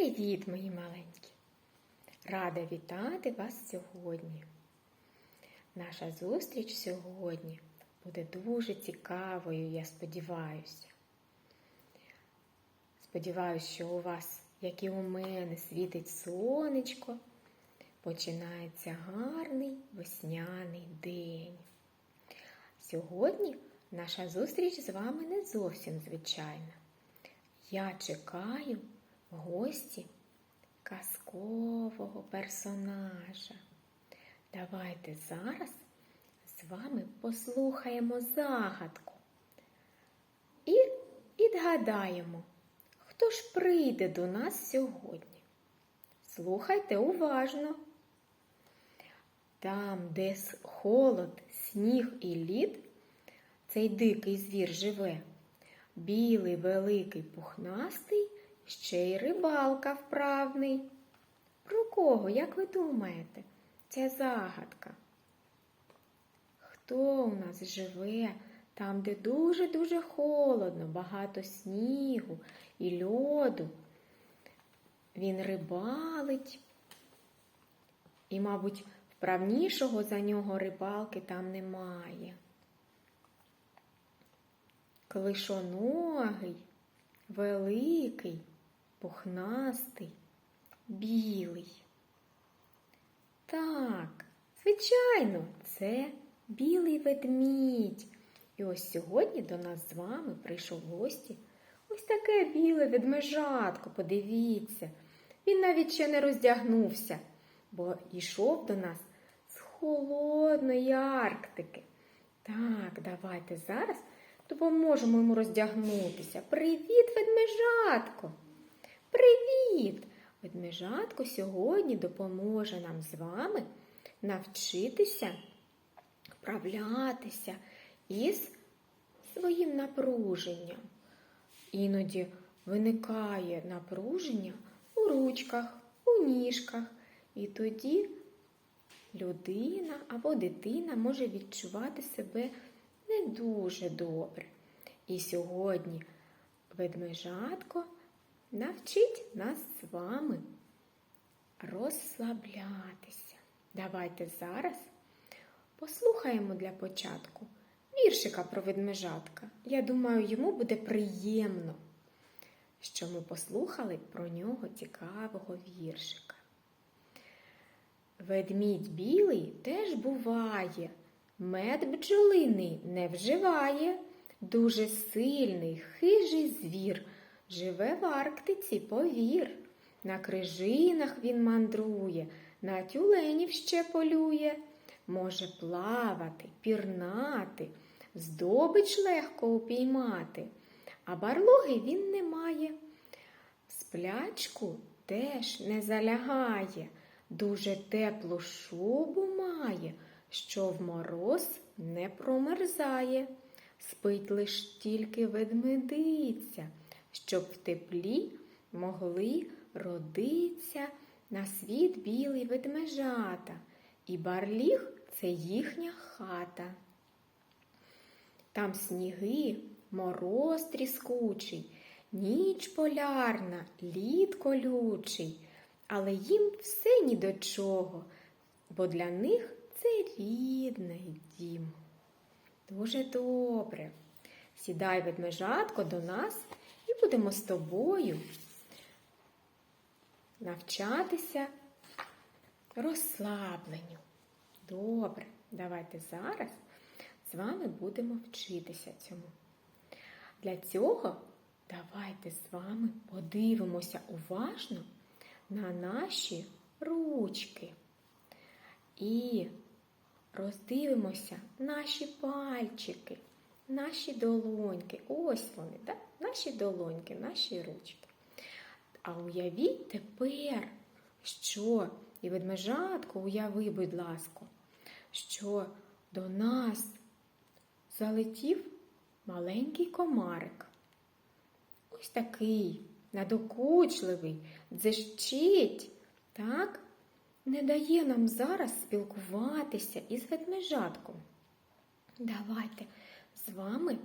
Привіт, мої маленькі! Рада вітати вас сьогодні. Наша зустріч сьогодні буде дуже цікавою, я сподіваюся. Сподіваюся, що у вас, як і у мене, світить сонечко, починається гарний весняний день. Сьогодні наша зустріч з вами не зовсім звичайна. Я чекаю гості казкового персонажа. Давайте зараз з вами послухаємо загадку і відгадаємо, хто ж прийде до нас сьогодні. Слухайте уважно. Там, де холод, сніг і лід, цей дикий звір живе, білий, великий, пухнастий, ще й рибалка вправний. Про кого, як ви думаєте, ця загадка? Хто у нас живе там, де дуже-дуже холодно, багато снігу і льоду? Він рибалить. І, мабуть, вправнішого за нього рибалки там немає. Клишоногий, великий, пухнастий, білий. Так, звичайно, це білий ведмідь. І ось сьогодні до нас з вами прийшов в гості ось таке біле ведмежатко, подивіться. Він навіть ще не роздягнувся, бо йшов до нас з холодної Арктики. Так, давайте зараз допоможемо йому роздягнутися. Привіт, ведмежатко! Привіт! Ведмежатко сьогодні допоможе нам з вами навчитися вправлятися із своїм напруженням. Іноді виникає напруження у ручках, у ніжках, і тоді людина або дитина може відчувати себе дуже добре. І сьогодні ведмежатко навчить нас з вами розслаблятися. Давайте зараз послухаємо для початку віршика про ведмежатка. Я думаю, йому буде приємно, що ми послухали про нього цікавого віршика. Ведмідь білий теж буває, мед бджолиний не вживає, дуже сильний, хижий звір, живе в Арктиці, повір. На крижинах він мандрує, на тюленів ще полює, може плавати, пірнати, здобич легко упіймати, а барлоги він не має. Сплячку теж не залягає, дуже теплу шубу має, що в мороз не промерзає, спить лиш тільки ведмедиця, щоб в теплі могли родиться на світ білий ведмежата, і барліг це їхня хата. Там сніги, мороз тріскучий, ніч полярна, лід колючий, але їм все ні до чого, бо для них це рідний дім. Дуже добре. Сідай ведмежатко до нас і будемо з тобою навчатися розслабленню. Добре, давайте зараз з вами будемо вчитися цьому. Для цього давайте з вами подивимося уважно на наші ручки і роздивимося наші пальчики, наші долоньки. Ось вони, так? наші долоньки, наші ручки. А уявіть тепер, що, і ведмежатку, уяви, будь ласка, що до нас залетів маленький комарик. Ось такий надокучливий, дзищить, так? Не дає нам зараз спілкуватися із ведмежатком. Давайте з вами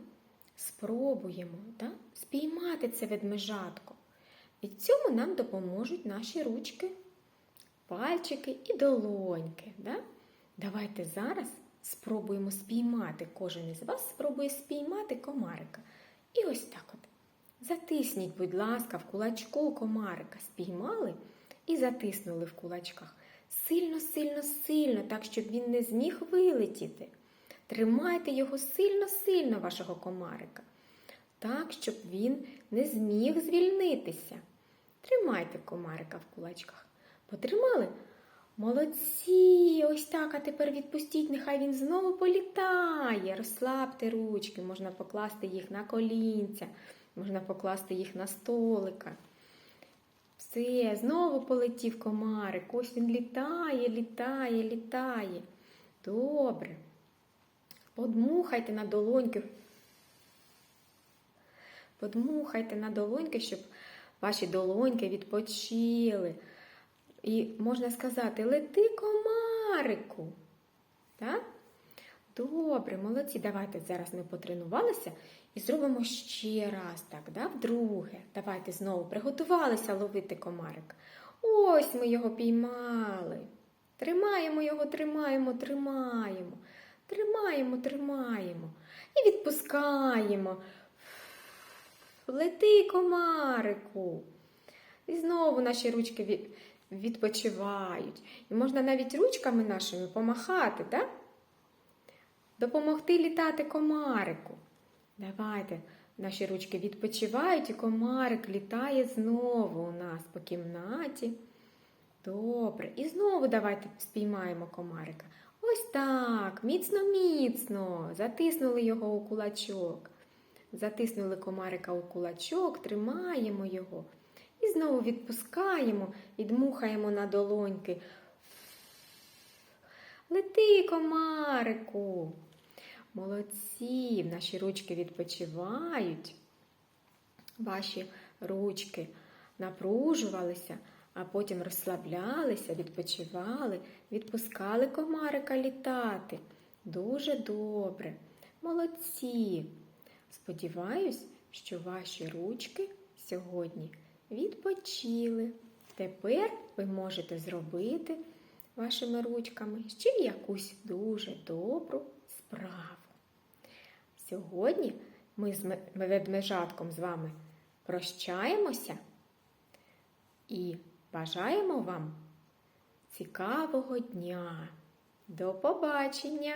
спробуємо так? спіймати це ведмежатко. І в цьому нам допоможуть наші ручки, пальчики і долоньки. Да? Давайте зараз спробуємо спіймати. Кожен із вас спробує спіймати комарика. І ось так от. Затисніть, будь ласка, в кулачку комарика. Спіймали і затиснули в кулачках. Сильно, сильно, сильно, так, щоб він не зміг вилетіти. Тримайте його сильно, сильно, вашого комарика, так, щоб він не зміг звільнитися. Тримайте комарика в кулачках. Потримали? Молодці! Ось так, а тепер відпустіть, нехай він знову політає. Розслабте ручки, можна покласти їх на колінця, можна покласти їх на столика. Все, знову полетів комарик. Ось він літає, літає, літає. Добре. Подмухайте на долоньки. Подмухайте на долоньки, щоб ваші долоньки відпочили. І можна сказати, лети комарику. Так? Добре, молодці. Давайте зараз ми потренувалися і зробимо ще раз так, да? вдруге. Давайте знову приготувалися ловити комарик. Ось ми його піймали. Тримаємо його, тримаємо, тримаємо. Тримаємо, тримаємо. І відпускаємо. Лети, комарику. І знову наші ручки відпочивають. І можна навіть ручками нашими помахати, так? Допомогти літати комарику. Давайте. Наші ручки відпочивають, і комарик літає знову у нас по кімнаті. Добре. І знову давайте спіймаємо комарика. Ось так, міцно-міцно. Затиснули його у кулачок. Затиснули комарика у кулачок, тримаємо його. І знову відпускаємо і дмухаємо на долоньки. Лети, комарику. Молодці, наші ручки відпочивають. Ваші ручки напружувалися, а потім розслаблялися, відпочивали, відпускали комарика літати. Дуже добре. Молодці. Сподіваюсь, що ваші ручки сьогодні відпочили. Тепер ви можете зробити вашими ручками ще якусь дуже добру справу. Сьогодні ми з ме- ведмежатком з вами прощаємося і бажаємо вам цікавого дня. До побачення!